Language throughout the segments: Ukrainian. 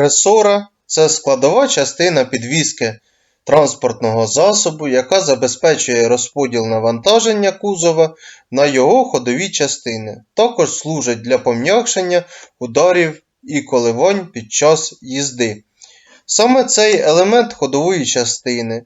Ресора це складова частина підвіски транспортного засобу, яка забезпечує розподіл навантаження кузова на його ходові частини. Також служить для пом'якшення ударів і коливань під час їзди. Саме цей елемент ходової частини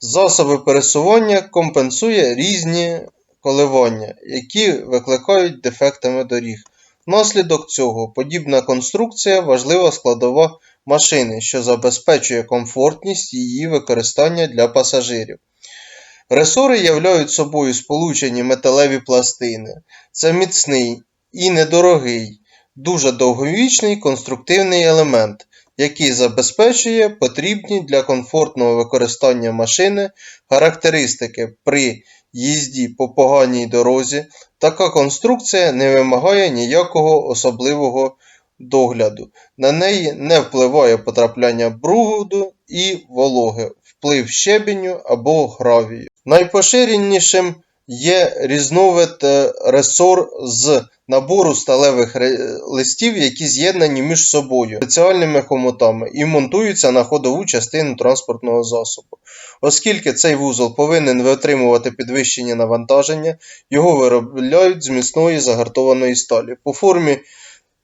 засоби пересування компенсує різні коливання, які викликають дефектами доріг. Внаслідок цього подібна конструкція важлива складова машини, що забезпечує комфортність її використання для пасажирів. Ресори являють собою сполучені металеві пластини. Це міцний і недорогий, дуже довговічний конструктивний елемент, який забезпечує потрібні для комфортного використання машини характеристики при їзді по поганій дорозі. Така конструкція не вимагає ніякого особливого догляду. На неї не впливає потрапляння бруду і вологи, вплив щебеню або гравію. Найпоширенішим є різновид е, ресор з набору сталевих листів, які з'єднані між собою спеціальними хомутами і монтуються на ходову частину транспортного засобу. Оскільки цей вузол повинен витримувати підвищення навантаження, його виробляють з міцної загартованої сталі. По формі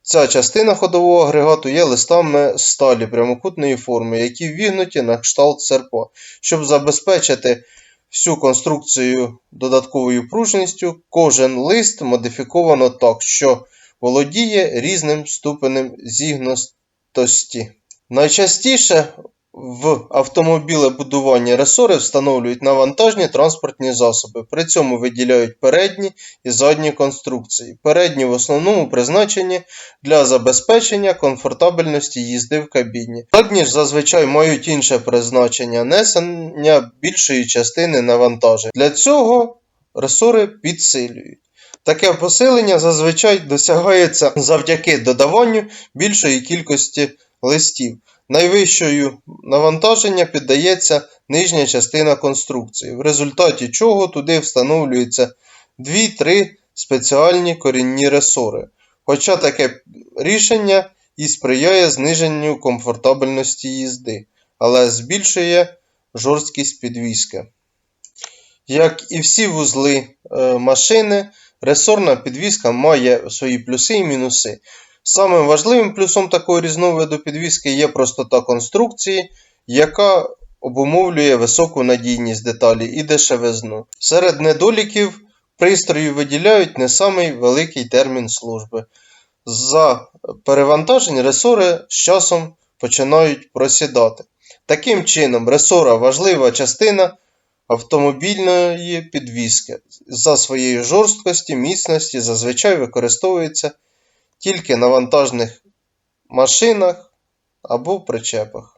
Ця частина ходового агрегату є листами сталі прямокутної форми, які вігнуті на кшталт серпа. Щоб забезпечити всю конструкцію додатковою пружністю, кожен лист модифіковано так, що володіє різним ступенем зігнутості. Найчастіше в автомобілебудуванні ресори встановлюють на вантажні транспортні засоби, при цьому виділяють передні і задні конструкції. Передні в основному призначені для забезпечення комфортабельності їзди в кабіні. Задні ж зазвичай мають інше призначення несення більшої частини навантажень. Для цього ресори підсилюють. Таке посилення зазвичай досягається завдяки додаванню більшої кількості листів. Найвищою навантаження піддається нижня частина конструкції, в результаті чого туди встановлюються 2-3 спеціальні корінні ресори. Хоча таке рішення і сприяє зниженню комфортабельності їзди, але збільшує жорсткість підвіски. Як і всі вузли е, машини, ресорна підвіска має свої плюси і мінуси. Самим важливим плюсом такого різновиду підвіски є простота конструкції, яка обумовлює високу надійність деталі і дешевизну. Серед недоліків пристрою виділяють не самий великий термін служби. За перевантажень ресори з часом починають просідати. Таким чином, ресора важлива частина автомобільної підвіски. За своєю жорсткості, міцності зазвичай використовується тільки на вантажних машинах або причепах.